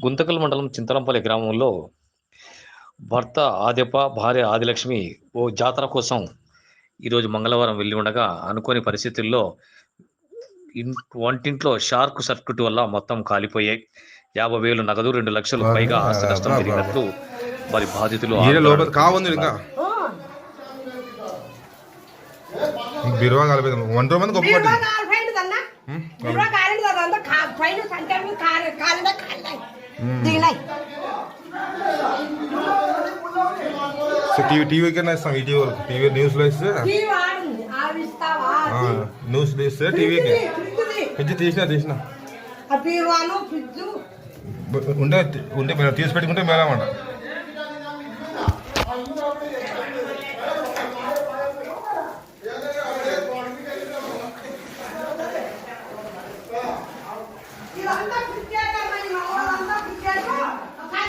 గుంతకల్ మండలం చింతలంపల్లి గ్రామంలో భర్త ఆద్యప భార్య ఆదిలక్ష్మి ఓ జాతర కోసం ఈరోజు మంగళవారం వెళ్ళి ఉండగా అనుకోని పరిస్థితుల్లో ఇన్ వంటింట్లో షార్క్ సర్క్యూట్ వల్ల మొత్తం కాలిపోయాయి. యాభై వేలు నగదు రెండు లక్షలు పైగా ఆస్తి నష్టం జరిగినట్లు మరి బాధితులు బిరువా కలిపేది మంది గొప్ప టీవీ టీవీ కన్నా ఇస్తాం ఈ టీవీ వరకు టీవీ న్యూస్లో ఇస్తే న్యూస్లో ఇస్తే టీవీకి ఫ్రిడ్జ్ తీసిన తీసిన ఉంటే ఉంటే తీసి పెట్టుకుంటే మేలమాట ఇదంతా